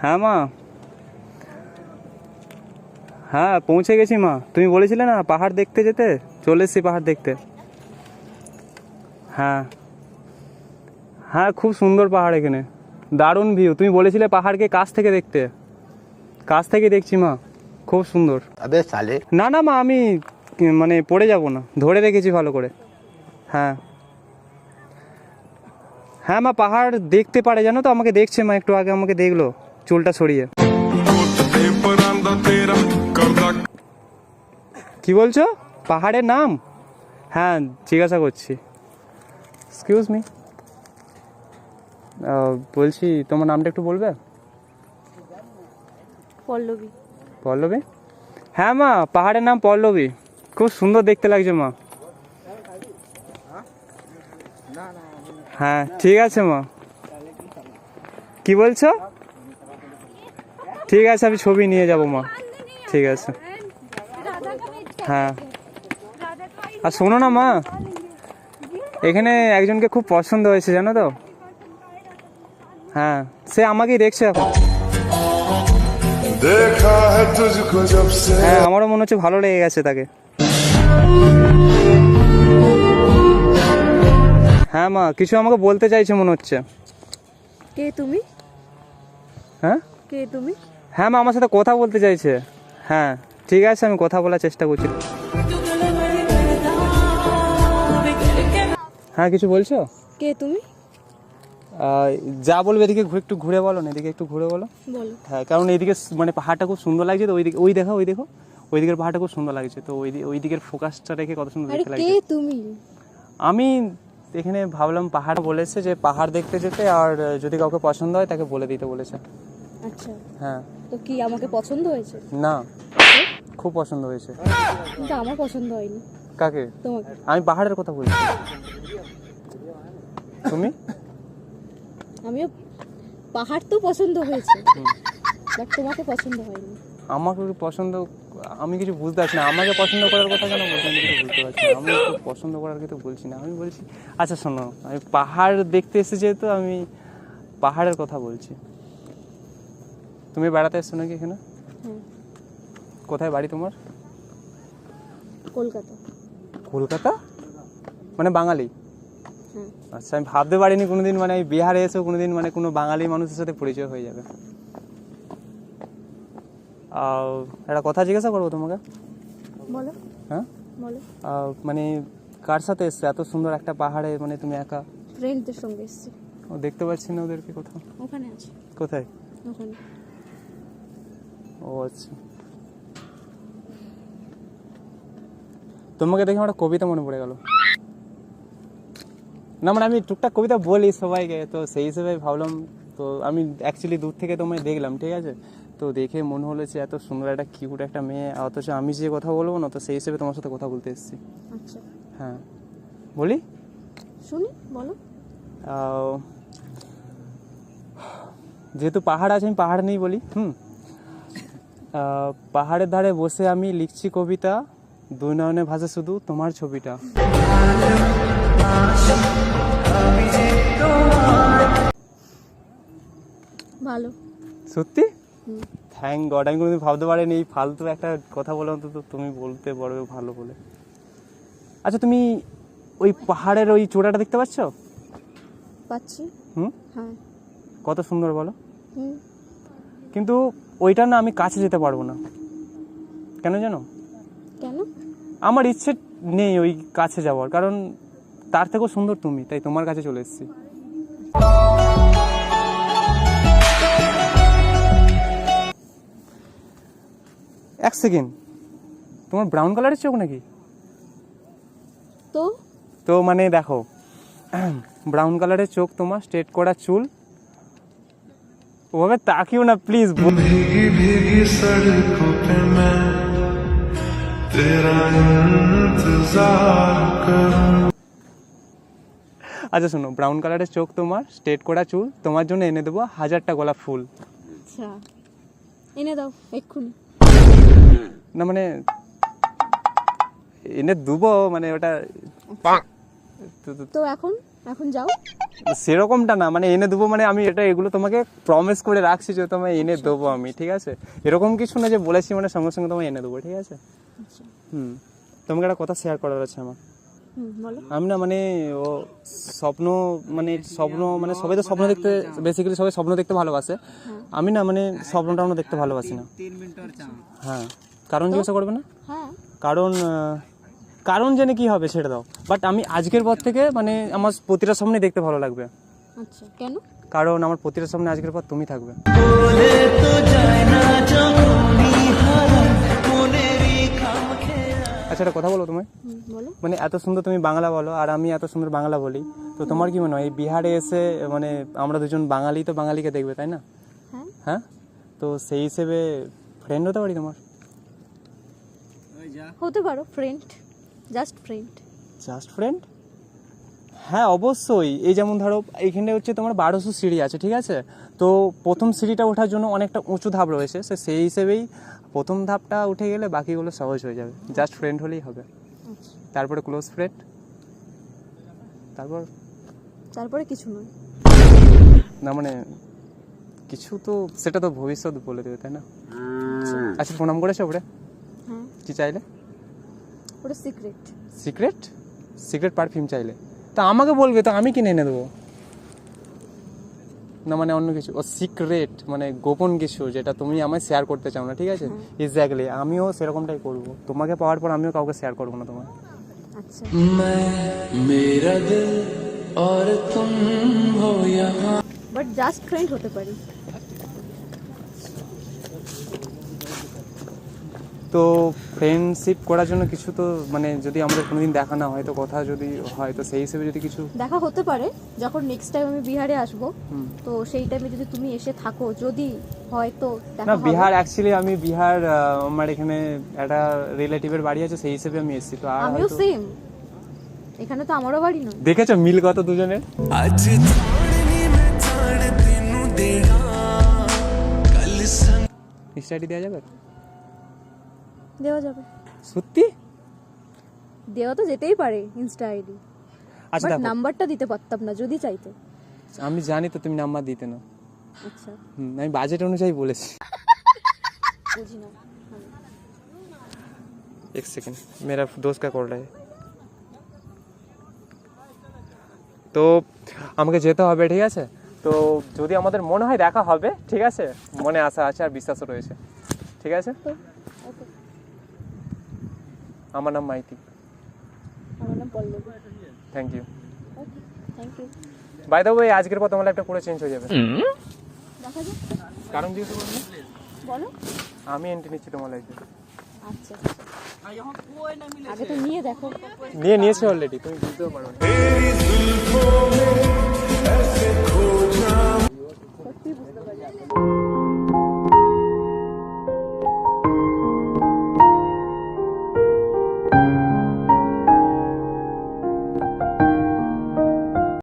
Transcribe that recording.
হ্যাঁ মা। হ্যাঁ পৌঁছে গেছি মা। তুমি বলেছিলে না পাহাড় দেখতে যেতে? চলে এসছি পাহাড় দেখতে। হ্যাঁ। হ্যাঁ খুব সুন্দর পাহাড় এখানে। দারুণ ভিউ তুমি বলেছিলে পাহাড়কে কাছ থেকে দেখতে। কাছ থেকে দেখছি মা। খুব সুন্দর। না না মা আমি মানে পড়ে যাব না। ধরে রেখেছি ভালো করে। হ্যাঁ। হ্যাঁ মা পাহাড় দেখতে পারে। জানো তো আমাকে দেখছে মা একটু আগে আমাকে দেখল। চুলটা সরিয়ে। কি বলছো? পাহাড়ের নাম? হ্যাঁ জিজ্ঞাসা করছি। এক্সকিউজ মি বলছি তোমার নামটা একটু বলবে? পল্লবী। পল্লবী? হ্যাঁ মা পাহাড়ের নাম পল্লবী। খুব সুন্দর দেখতে লাগছে মা। হ্যাঁ ঠিক আছে মা। কি বলছো? ঠিক আছে আমি ছবি নিয়ে যাব মা। ঠিক আছে। হ্যাঁ। আর শোনো না মা। এখানে একজনকে খুব পছন্দ হয়েছে জানো তো? হ্যাঁ সে আমাকেই দেখছে এখন। হ্যাঁ আমারও মনে হচ্ছে ভালো লেগে গেছে তাকে। হ্যাঁ মা কিছু আমাকে বলতে চাইছে মনে হচ্ছে। কে তুমি? হ্যাঁ? কে তুমি? হ্যাঁ মা আমার সাথে কথা বলতে চাইছে। হ্যাঁ ঠিক আছে আমি কথা বলার চেষ্টা করছি। হ্যাঁ কিছু বলছো? কে তুমি? যা বলবে এদিকে ঘুরে একটু ঘুরে বলো না এদিকে একটু ঘুরে বলো। হ্যাঁ কারণ এইদিকে মানে পাহাড়টা খুব সুন্দর লাগছে তো ওইদিকে ওই দেখো ওই দেখো। ওই দিকের পাহাড়টা খুব সুন্দর লাগছে তো ওই ওই দিকের ফোকাসটা রেখে কত সুন্দর দেখতে লাগছে। তুমি? আমি এখানে ভাবলাম পাহাড় বলেছে যে পাহাড় দেখতে যেতে আর যদি কাউকে পছন্দ হয় তাকে বলে দিতে বলেছে। আচ্ছা। হ্যাঁ। তো কি আমাকে পছন্দ হয়েছে? না। খুব পছন্দ হয়েছে। কিন্তু আমার পছন্দ হয়নি। কাকে? তোমাকে। আমি পাহাড়ের কথা বলছি। তুমি? আমিও পাহাড় তো পছন্দ হয়েছে বাট তোমাকে পছন্দ হয়নি। আমাকে পছন্দ আমি কিছু বুঝতে পারছি না। আমাকে পছন্দ করার কথা কেন বলছি? আমি কিছু বুঝতে পারছি না। আমি তো পছন্দ করার কিছু বলছি না। আমি বলছি আচ্ছা শোনো আমি পাহাড় দেখতে এসেছি যেহেতু আমি পাহাড়ের কথা বলছি। তুমি বেড়াতে এসছো নাকি এখানে? কোথায় বাড়ি তোমার? কলকাতা। কলকাতা? মানে বাঙালি? হ্যাঁ। আচ্ছা আমি ভাবতে পারিনি কোনোদিন মানে বিহারে এসেও কোনোদিন মানে কোনো বাঙালি মানুষের সাথে পরিচয় হয়ে যাবে। একটা কথা জিজ্ঞাসা করব তোমাকে? বলো। হ্যাঁ? বলো। মানে কার সাথে এসছো? এত সুন্দর একটা পাহাড়ে মানে তুমি একা? ফ্রেন্ডদের সঙ্গে এসেছি। ও দেখতে পাচ্ছি না ওদেরকে কোথাও। ওখানে আছে। কোথায়? ওখানে। ও আচ্ছা। তোমাকে দেখে আমার একটা কবিতা মনে পড়ে গেল। না মানে আমি টুকটাক কবিতা বলি সবাইকে তো সেই হিসেবে ভাবলাম তো আমি অ্যাকচুয়ালি দূর থেকে তোমায় দেখলাম ঠিক আছে? তো দেখে মনে হলো যে এত সুন্দর একটা কিউট একটা মেয়ে অথচ আমি যে কথা বলব না তো সেই হিসেবে তোমার সাথে কথা বলতে এসেছি। আচ্ছা। হ্যাঁ। বলি? শুনি বলো। যেহেতু পাহাড় আছে আমি পাহাড় নেই বলি হুম? পাহাড়ের ধারে বসে আমি লিখছি কবিতা দুই নয়নে ভাসে শুধু তোমার ছবিটা। ভালো। সত্যি। থ্যাংক গড আমি কোনোদিন ভাবতে পারিনি এই ফালতু একটা কথা বলে অন্তত তুমি বলতে পারবে ভালো বলে। আচ্ছা তুমি ওই পাহাড়ের ওই চূড়াটা দেখতে পাচ্ছ? পাচ্ছি। হুম? হ্যাঁ। কত সুন্দর বলো। হুম। কিন্তু ওইটা না আমি কাছে যেতে পারব না। কেন জানো? কেন? আমার ইচ্ছে নেই ওই কাছে যাওয়ার কারণ তার থেকেও সুন্দর তুমি তাই তোমার কাছে চলে এসেছি। এক সেকেন্ড। তোমার ব্রাউন কালারের চোখ নাকি? তো? তো মানে দেখো ব্রাউন কালারের চোখ তোমার স্ট্রেট করা চুল ওভাবে তাকিও না প্লিজ भीगी भीगी सड़कों पे मैं तेरा इंतजार करूं আচ্ছা শোনো ব্রাউন কালারের চোখ তোমার স্ট্রেট করা চুল তোমার জন্য এনে দেবো হাজারটা গোলাপ ফুল আচ্ছা এনে দাও এক্ষুনি না মানে এনে দেবো মানে ওটা তো- তো- তো এখন এখন যাও। সেরকমটা না মানে এনে দেবো মানে আমি এটা এগুলো তোমাকে প্রমিস করে রাখছি যে তোমায় এনে দেবো আমি ঠিক আছে? এরকম কিছু না যে বলেছি মানে সঙ্গে সঙ্গে তোমায় এনে দেবো ঠিক আছে? আচ্ছা। হুম। তোমাকে একটা কথা শেয়ার করার আছে আমার। আমি না মানে ও স্বপ্ন মানে স্বপ্ন মানে সবাই তো স্বপ্ন দেখতে বেসিক্যালি সবাই স্বপ্ন দেখতে ভালোবাসে। আমি না মানে স্বপ্নটা আমরা দেখতে ভালোবাসি না। হ্যাঁ। কারণ জিজ্ঞাসা করবে না? হ্যাঁ। কারণ কারণ জেনে কি হবে সেটা দাও। বাট আমি আজকের পর থেকে মানে আমার প্রতিটা স্বপ্নে দেখতে ভালো লাগবে। আচ্ছা কেন? কারণ আমার প্রতিটা সামনে আজকের পর তুমি থাকবে। আচ্ছা একটা কথা বলো তোমায়। মানে এত সুন্দর তুমি বাংলা বলো আর আমি এত সুন্দর বাংলা বলি। তো তোমার কি মনে হয় এই বিহারে এসে মানে আমরা দুজন বাঙালি তো বাঙালিকে দেখবে তাই না? হ্যাঁ। হ্যাঁ? তো সেই হিসেবে ফ্রেন্ড হতে পারি তোমার? হতে পারো friend just friend just friend হ্যাঁ অবশ্যই। এই যেমন ধরো এইখানে হচ্ছে তোমার বারোশো সিঁড়ি আছে ঠিক আছে? তো প্রথম সিঁড়িটা ওঠার জন্য অনেকটা উঁচু ধাপ রয়েছে সে সেই হিসেবেই প্রথম ধাপটা উঠে গেলে বাকিগুলো সহজ হয়ে যাবে। জাস্ট ফ্রেন্ড হলেই হবে। আচ্ছা। তারপরে ক্লোজ ফ্রেন্ড তারপর? তারপরে কিছু নয়। না মানে কিছু তো সেটা তো ভবিষ্যৎ বলে দেবে তাই না? আচ্ছা প্রণাম করেছ ওপরে? হ্যাঁ। কি চাইলে? ওটা সিক্রেট সিক্রেট সিক্রেট পারফিউম চাইলে তা আমাকে বলবে তো আমি কিনে এনে দেবো না মানে অন্য কিছু ও সিক্রেট মানে গোপন কিছু যেটা তুমি আমায় শেয়ার করতে চাও না ঠিক আছে এক্স্যাক্টলি আমিও সেরকমটাই করব তোমাকে পাওয়ার পর আমিও কাউকে শেয়ার করবো না তোমার আচ্ছা मेरा दिल और तुम हो यहाँ বাট জাস্ট ফ্রেন্ড হতে পারি তো ফ্রেন্ডশিপ করার জন্য কিছু তো মানে যদি আমাদের কোনোদিন দেখা না হয় তো কথা যদি হয় তো সেই হিসেবে যদি কিছু দেখা হতে পারে যখন নেক্সট টাইম আমি বিহারে আসব তো সেই টাইমে যদি তুমি এসে থাকো যদি হয় তো না বিহার অ্যাকচুয়ালি আমি বিহার আমার এখানে একটা রিলেটিভের বাড়ি আছে সেই হিসেবে আমি এসেছি তো আমিও সেম এখানে তো আমারও বাড়ি নয়। দেখেছ মিল কত দুজনের? আজ স্টাডি দেওয়া যাবে? দেওয়া যাবে। সত্যি? দেওয়া তো যেতেই পারে ইনস্টা আইডি আচ্ছা বাট দেখো। নাম্বারটা দিতে পারতাম না যদি চাইতো। আমি জানি তো তুমি নাম্বার দিতে না। আচ্ছা। হুম, আমি বাজেট অনুযায়ী বলেছি। বুঝি না। এক সেকেন্ড মেরা দোস্ত কা কল রা है তো আমাকে যেতে হবে ঠিক আছে? তো যদি আমাদের মনে হয় দেখা হবে ঠিক আছে? মনে আশা আছে আর বিশ্বাসও রয়েছে। ঠিক আছে? আমার নাম মাইতি। আমার নাম Pallabi. Thank you thank you by the way আজকের পর তোমার একটা পুরো চেঞ্জ হয়ে যাবে। দেখা যাক। কারণ জিজ্ঞেস বলো। আমি এন্ট্রি নিচ্ছি তোমার লাইফে আচ্ছা। আগে তো নিয়ে দেখো। নিয়ে নিয়েছি অলরেডি তুমি বুঝতেও পারো না।